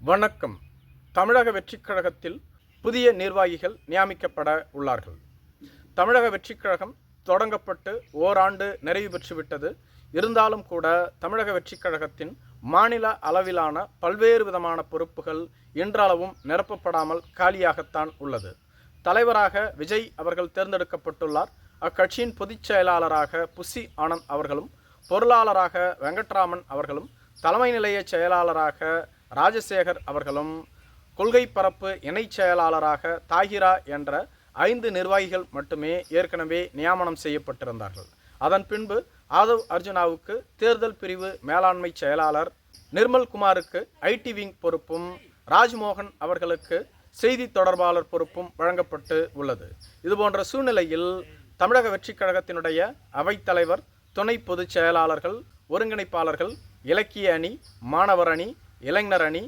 வணக்கம். தமிழக வெற்றிக் கழகத்தில் புதிய நிர்வாகிகள் நியமிக்கப்பட உள்ளார்கள். தமிழக வெற்றிக் கழகம் தொடங்கப்பட்டு ஓராண்டு நிறைவு பெற்றுவிட்டது. இருந்தாலும் கூட தமிழக வெற்றிக் கழகத்தின் மாநில அளவிலான பல்வேறு விதமான பொறுப்புகள் இன்றளவும் நிரப்பப்படாமல் காலியாகத்தான் உள்ளது. தலைவராக விஜய் அவர்கள் தேர்ந்தெடுக்கப்பட்டுள்ளார். அக்கட்சியின் பொதுச் செயலாளராக புசி ஆனந்த் அவர்களும் பொருளாளராக வெங்கட்ராமன் அவர்களும் தலைமை நிலைய செயலாளராக ராஜசேகர் அவர்களும் கொள்கை பரப்பு இணைச் செயலாளராக தாகிரா என்ற ஐந்து நிர்வாகிகள் மட்டுமே ஏற்கனவே நியமனம் செய்யப்பட்டிருந்தார்கள். அதன் பின்பு ஆதவ் அர்ஜுனாவுக்கு தேர்தல் பிரிவு மேலாண்மை செயலாளர் நிர்மல் குமாருக்கு ஐடி விங் பொறுப்பும் ராஜ்மோகன் அவர்களுக்கு செய்தி தொடர்பாளர் பொறுப்பும் வழங்கப்பட்டு உள்ளது. இதுபோன்ற சூழ்நிலையில் தமிழக வெற்றிக் கழகத்தினுடைய அவைத்தலைவர் துணை பொதுச் செயலாளர்கள் ஒருங்கிணைப்பாளர்கள் இலக்கிய அணி மாணவர் அணி இளைஞர் அணி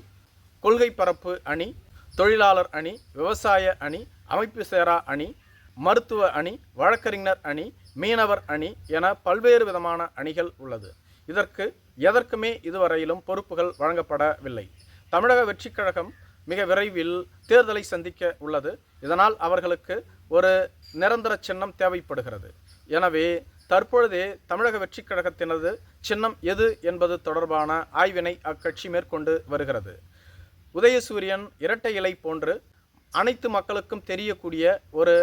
கொள்கை பரப்பு அணி தொழிலாளர் அணி விவசாய அணி அமைப்பு சேரா அணி மருத்துவ அணி வழக்கறிஞர் அணி மீனவர் அணி என பல்வேறு விதமான அணிகள் உள்ளது. இதற்கு எதற்குமே இதுவரையிலும் பொறுப்புகள் வழங்கப்படவில்லை. தமிழக வெற்றிக் கழகம் மிக விரைவில் தேர்தலை சந்திக்க உள்ளது. இதனால் அவர்களுக்கு ஒரு நிரந்தர சின்னம் தேவைப்படுகிறது. எனவே தற்பொழுதே தமிழக வெற்றிக் கழகத்தினது சின்னம் எது என்பது தொடர்பான ஆய்வினை அக்கட்சி மேற்கொண்டு வருகிறது. உதயசூரியன் இரட்டை இலை போன்று அனைத்து மக்களுக்கும் தெரியக்கூடிய ஒரு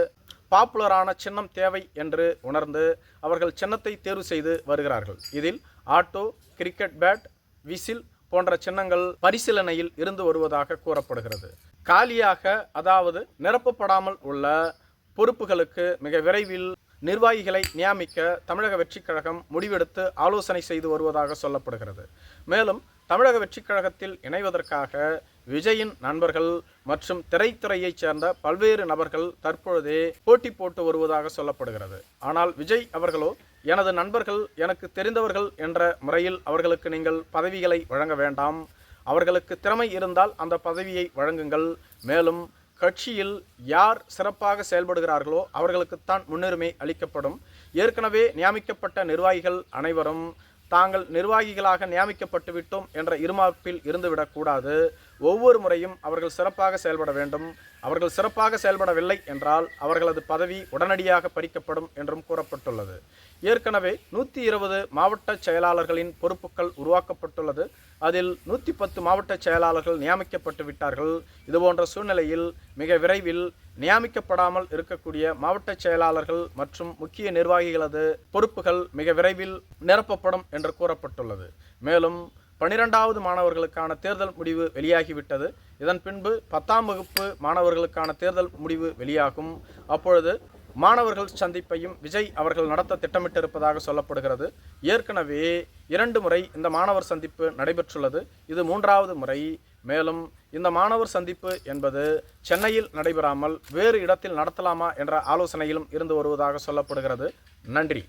பாப்புலரான சின்னம் தேவை என்று உணர்ந்து அவர்கள் சின்னத்தை தேர்வு செய்து வருகிறார்கள். இதில் ஆட்டோ கிரிக்கெட் பேட் விசில் போன்ற சின்னங்கள் பரிசீலனையில் இருந்து வருவதாக கூறப்படுகிறது. காலியாக அதாவது நிரப்பப்படாமல் உள்ள பொறுப்புகளுக்கு மிக விரைவில் நிர்வாகிகளை நியமிக்க தமிழக வெற்றிக் கழகம் முடிவெடுத்து ஆலோசனை செய்து வருவதாக சொல்லப்படுகிறது. மேலும் தமிழக வெற்றிக் கழகத்தில் இணைவதற்காக விஜயின் நண்பர்கள் மற்றும் திரைத்துறையைச் சேர்ந்த பல்வேறு நபர்கள் தற்பொழுதே போட்டி போட்டு வருவதாக சொல்லப்படுகிறது. ஆனால் விஜய் அவர்களோ எனது நண்பர்கள் எனக்கு தெரிந்தவர்கள் என்ற முறையில் அவர்களுக்கு நீங்கள் பதவிகளை வழங்க வேண்டாம். அவர்களுக்கு திறமை இருந்தால் அந்த பதவியை வழங்குங்கள். மேலும் கட்சியில் யார் சிறப்பாக செயல்படுகிறார்களோ அவர்களுக்குத்தான் முன்னுரிமை அளிக்கப்படும். ஏற்கனவே நியமிக்கப்பட்ட நிர்வாகிகள் அனைவரும் தாங்கள் நிர்வாகிகளாக நியமிக்கப்பட்டு விட்டோம் என்ற இருமாப்பில் இருந்துவிடக்கூடாது. ஒவ்வொரு முறையும் அவர்கள் சிறப்பாக செயல்பட வேண்டும். அவர்கள் சிறப்பாக செயல்படவில்லை என்றால் அவர்களது பதவி உடனடியாக பறிக்கப்படும் என்றும் கூறப்பட்டுள்ளது. ஏற்கனவே நூற்றி இருபது மாவட்ட செயலாளர்களின் பொறுப்புகள் உருவாக்கப்பட்டுள்ளது. அதில் நூற்றி பத்து மாவட்ட செயலாளர்கள் நியமிக்கப்பட்டு விட்டார்கள். இதுபோன்ற சூழ்நிலையில் மிக விரைவில் நியமிக்கப்படாமல் இருக்கக்கூடிய மாவட்ட செயலாளர்கள் மற்றும் முக்கிய நிர்வாகிகளது பொறுப்புகள் மிக விரைவில் நிரப்பப்படும் என்று கூறப்பட்டுள்ளது. மேலும் பனிரெண்டாவது மாணவர்களுக்கான தேர்தல் முடிவு வெளியாகிவிட்டது. இதன் பின்பு பத்தாம் வகுப்பு மாணவர்களுக்கான தேர்தல் முடிவு வெளியாகும். அப்பொழுது மாணவர்கள் சந்திப்பையும் விஜய் அவர்கள் நடத்த திட்டமிட்டிருப்பதாக சொல்லப்படுகிறது. ஏற்கனவே இரண்டு முறை இந்த மாணவர் சந்திப்பு நடைபெற்றுள்ளது. இது மூன்றாவது முறை. மேலும் இந்த மாணவர் சந்திப்பு என்பது சென்னையில் நடைபெறாமல் வேறு இடத்தில் நடத்தலாமா என்ற ஆலோசனையிலும் இருந்து வருவதாக சொல்லப்படுகிறது. நன்றி.